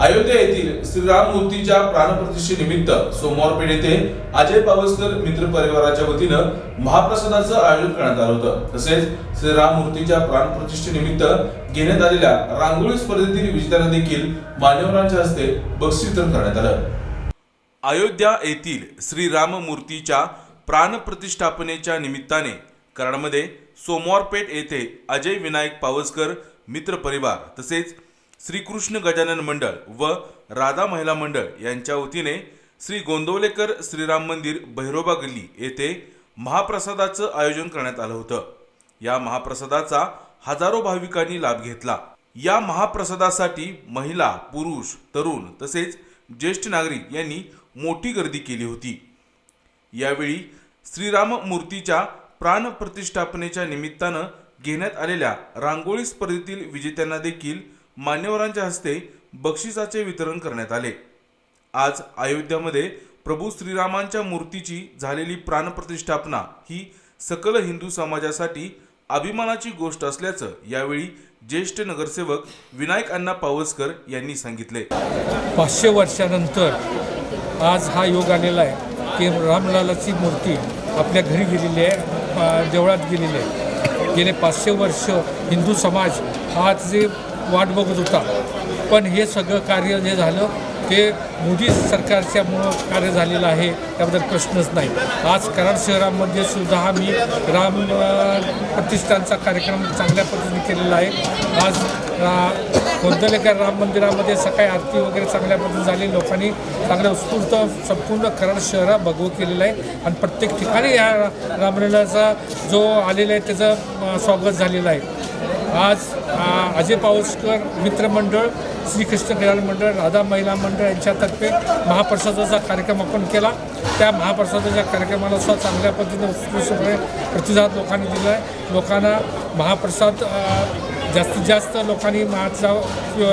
अयोध्या येथील श्रीराम मूर्तीच्या प्राणप्रतिष्ठेनिमित्त सोमवार पेठ येथे अजय पावसकर मित्र परिवाराच्या वतीनं महाप्रसादाचं आयोजन करण्यात आलं होतं. तसेच श्रीराम मूर्तीच्या प्राणप्रतिष्ठेनिमित्त घेण्यात आलेल्या रांगोळी स्पर्धेतील विजेत्यांना देखील मान्यवरांच्या हस्ते बक्षीस वितरण करण्यात आलं. अयोध्या येथील श्रीराम मूर्तीच्या प्राणप्रतिष्ठापनेच्या निमित्ताने कराडमध्ये सोमवारपेठ येथे अजय विनायक पावसकर मित्र परिवार तसेच श्रीकृष्ण गजानन मंडळ व राधा महिला मंडळ यांच्या वतीने श्री गोंदवलेकर श्रीराम मंदिर भैरोबा गल्ली येथे महाप्रसादाचं आयोजन करण्यात आलं होतं. या महाप्रसादाचा हजारो भाविकांनी लाभ घेतला. या महाप्रसादासाठी महिला पुरुष तरुण तसेच ज्येष्ठ नागरिक यांनी मोठी गर्दी केली होती. यावेळी श्रीराम मूर्तीच्या प्राण प्रतिष्ठापनेच्या निमित्तानं घेण्यात आलेल्या रांगोळी स्पर्धेतील विजेत्यांना देखील मान्यवरांच्या हस्ते बक्षिसाचे वितरण करण्यात आले. आज अयोध्यामध्ये प्रभू श्रीरामांच्या मूर्तीची झालेली प्राणप्रतिष्ठापना ही सकल हिंदू समाजासाठी अभिमानाची गोष्ट असल्याचं यावेळी ज्येष्ठ नगरसेवक विनायक अण्णा पावसकर यांनी सांगितले. पाचशे वर्षानंतर आज हा योग आलेला आहे की रामलालाची मूर्ती आपल्या घरी गेलेली आहे देवळात गेलेली आहे. गेले पाचशे वर्ष हिंदू समाज हा जे वाट बघत होता. पण हे सगळं कार्य जे झालं ते मोदी सरकारच्यामुळं कार्य झालेलं आहे त्याबद्दल प्रश्नच नाही. आज कराड शहरामध्ये सुद्धा हा मी राम प्रतिष्ठानचा कार्यक्रम चांगल्या पद्धतीने केलेला आहे. आज रा- राम मंदिरामध्ये सकाळी आरती वगैरे चांगल्या पद्धतीने झाली. लोकांनी चांगल्या उत्स्फूर्त संपूर्ण कराड शहरा भगवं केलेलं आहे. आणि प्रत्येक ठिकाणी या रामलीलाचा जो आलेला आहे त्याचं स्वागत झालेलं आहे. आज अजय पाऊसकर मित्रमंडळ श्रीकृष्ण कल्याण मंडळ राधा महिला मंडळ यांच्यातर्फे महाप्रसादाचा कार्यक्रम आपण केला. त्या महाप्रसादाच्या कार्यक्रमाला सुद्धा चांगल्या पद्धतीने उत्कृष्टपणे प्रतिसाद लोकांनी दिला आहे लोकांना महाप्रसाद जास्तीत जास्त लोकांनी महाचा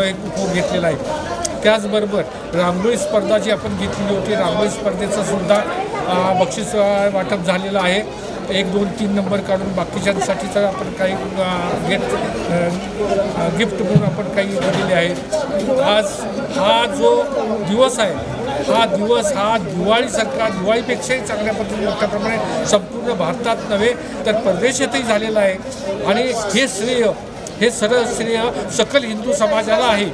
एक उपभोग घेतलेला आहे. त्याचबरोबर रांगोळी स्पर्धा जी आपण घेतलेली होती रांगोळी स्पर्धेचं सुद्धा बक्षीस वाटप झालेलं आहे. एक दोन तीन नंबर काढून बाकीच्यांसाठीचं आपण काही गेट गिफ्ट म्हणून आपण काही दिलेले आहे आज हा जो दिवस आहे हा दिवस हा दिवाळीसारखा दिवाळीपेक्षाही चांगल्या पद्धतीने मोठ्या प्रमाणे संपूर्ण भारतात नव्हे तर परदेशातही झालेला आहे. आणि हे श्रेय हे सरळ श्रेय सकल हिंदू समाजाला आहे.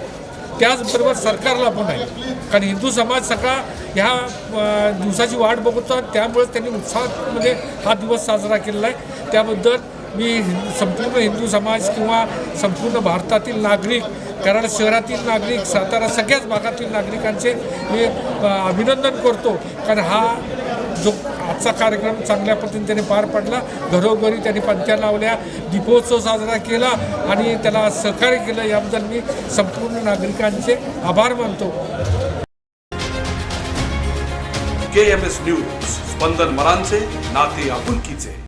त्याचबरोबर सरकारला पण आहे. कारण हिंदू समाज सगळा ह्या दिवसाची वाट बघतो त्यामुळे त्यांनी उत्साहामध्ये म्हणजे हा दिवस साजरा केलेला आहे. त्याबद्दल मी संपूर्ण हिंदू समाज किंवा संपूर्ण भारतातील नागरिक कराड शहरातील नागरिक सातारा सगळ्याच भागातील नागरिकांचे मी अभिनंदन करतो. कारण हा जो आजचा कार्यक्रम चांगल्या पद्धतीने त्यांनी पार पडला. घरोघरी त्यांनी पंत्या लावल्या दीपोत्सव साजरा केला आणि त्याला सहकार्य केलं. याबद्दल मी संपूर्ण नागरिकांचे आभार मानतो. K M S news. स्पंदन मरांचे नाते आपुलकीचे.